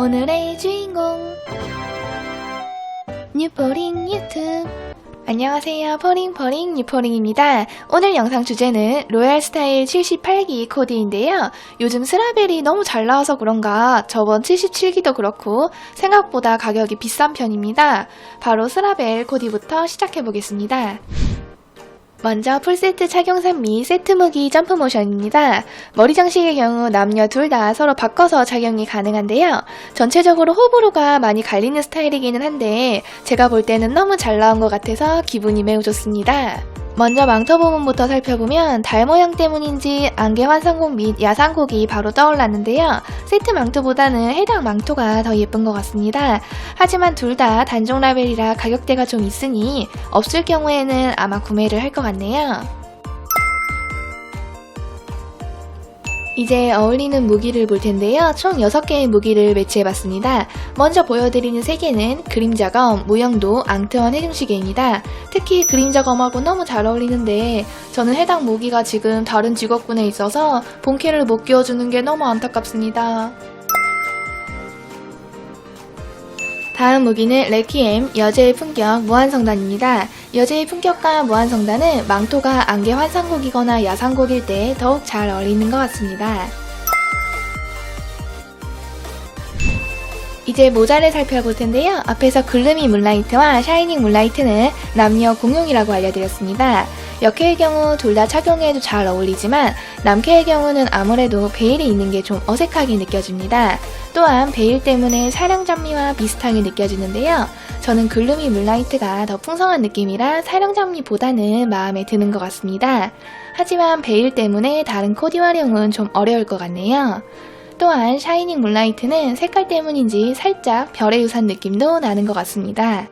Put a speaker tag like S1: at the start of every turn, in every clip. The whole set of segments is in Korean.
S1: 오늘의 주인공. 뉴포링 유튜브. 안녕하세요. 포링포링 뉴포링입니다. 오늘 영상 주제는 로얄 스타일 78기 코디인데요. 요즘 스라벨이 너무 잘 나와서 그런가? 저번 77기도 그렇고 생각보다 가격이 비싼 편입니다. 바로 스라벨 코디부터 시작해 보겠습니다 먼저 풀세트 착용선 및 세트 무기 점프 모션입니다. 머리 장식의 경우 남녀 둘 다 서로 바꿔서 착용이 가능한데요. 전체적으로 호불호가 많이 갈리는 스타일이기는 한데 제가 볼 때는 너무 잘 나온 것 같아서 기분이 매우 좋습니다. 먼저 망토 부분부터 살펴보면 달 모양 때문인지 안개 환상곡 및 야상곡이 바로 떠올랐는데요. 세트 망토보다는 해당 망토가 더 예쁜 것 같습니다. 하지만 둘 다 단종 라벨이라 가격대가 좀 있으니 없을 경우에는 아마 구매를 할 것 같네요. 이제 어울리는 무기를 볼 텐데요. 총 6개의 무기를 매치해봤습니다. 먼저 보여드리는 3개는 그림자검, 무영도, 앙트원 해중시계입니다. 특히 그림자검하고 너무 잘 어울리는데 저는 해당 무기가 지금 다른 직업군에 있어서 본캐를 못 끼워주는 게 너무 안타깝습니다. 다음 무기는 레퀴엠 여제의 품격 무한성단입니다. 여제의 품격과 무한성단은 망토가 안개 환상곡이거나 야상곡일 때 더욱 잘 어울리는 것 같습니다. 이제 모자를 살펴볼 텐데요. 앞에서 글루미 문라이트와 샤이닝 문라이트는 남녀 공용이라고 알려드렸습니다. 여캐의 경우 둘 다 착용해도 잘 어울리지만 남캐의 경우는 아무래도 베일이 있는 게 좀 어색하게 느껴집니다. 또한 베일 때문에 사령 장미와 비슷하게 느껴지는데요. 저는 글루미 문라이트가 더 풍성한 느낌이라 사령 장미보다는 마음에 드는 것 같습니다. 하지만 베일 때문에 다른 코디 활용은 좀 어려울 것 같네요. 또한 샤이닝 문라이트는 색깔 때문인지 살짝 별의 유산 느낌도 나는 것 같습니다.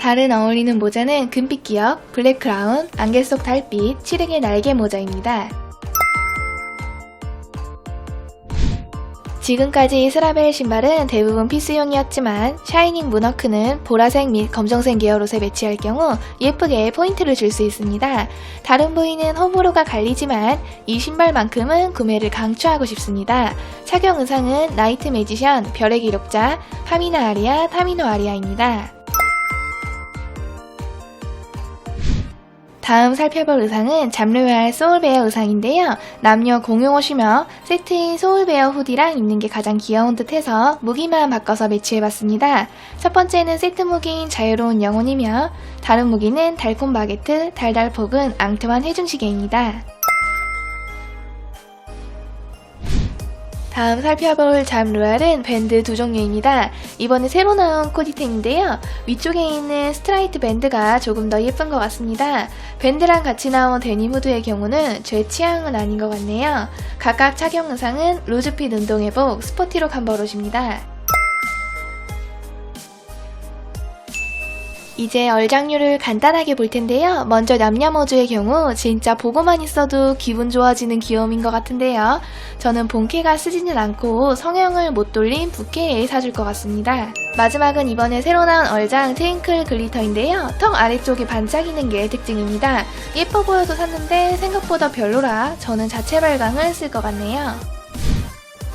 S1: 다른 어울리는 모자는 금빛 기역, 블랙 크라운, 안개 속 달빛, 칠흑의 날개 모자입니다. 지금까지 스라벨 신발은 대부분 피스용이었지만 샤이닝 문워크는 보라색 및 검정색 계열 옷에 매치할 경우 예쁘게 포인트를 줄 수 있습니다. 다른 부위는 호불호가 갈리지만 이 신발만큼은 구매를 강추하고 싶습니다. 착용 의상은 나이트 매지션, 별의 기록자, 하미나 아리아, 타미노 아리아입니다. 다음 살펴볼 의상은 잠르웨알 소울베어 의상인데요. 남녀 공용 옷이며 세트인 소울베어 후디랑 입는 게 가장 귀여운 듯 해서 무기만 바꿔서 매치해봤습니다. 첫 번째는 세트 무기인 자유로운 영혼이며 다른 무기는 달콤 바게트, 달달 폭은 앙트만 해중시계입니다. 다음 살펴볼 잠루알은 밴드 두 종류입니다. 이번에 새로 나온 코디템인데요. 위쪽에 있는 스트라이트 밴드가 조금 더 예쁜 것 같습니다. 밴드랑 같이 나온 데님 후드의 경우는 제 취향은 아닌 것 같네요. 각각 착용 의상은 로즈핏 운동회복 스포티로 간버릇입니다. 이제 얼장류를 간단하게 볼 텐데요. 먼저 남녀모주의 경우 진짜 보고만 있어도 기분 좋아지는 귀여움인 것 같은데요. 저는 본캐가 쓰지는 않고 성형을 못 돌린 부캐에 사줄 것 같습니다. 마지막은 이번에 새로 나온 얼장 트윙클 글리터인데요. 턱 아래쪽에 반짝이는 게 특징입니다. 예뻐 보여서 샀는데 생각보다 별로라 저는 자체 발광을 쓸 것 같네요.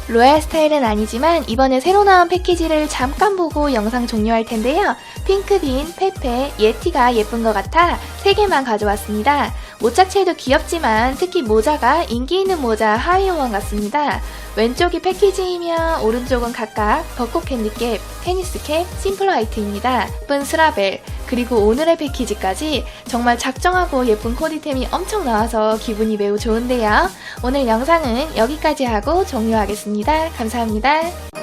S1: 로얄 스타일은 아니지만 이번에 새로 나온 패키지를 잠깐 보고 영상 종료할 텐데요. 핑크빈, 페페, 예티가 예쁜 것 같아 3개만 가져왔습니다. 옷 자체도 귀엽지만 특히 모자가 인기 있는 모자 하이오원 같습니다. 왼쪽이 패키지이며 오른쪽은 각각 벚꽃 캔디캡, 테니스 캡, 심플 화이트입니다. 예쁜 스라벨, 그리고 오늘의 패키지까지 정말 작정하고 예쁜 코디템이 엄청 나와서 기분이 매우 좋은데요. 오늘 영상은 여기까지 하고 종료하겠습니다. 감사합니다.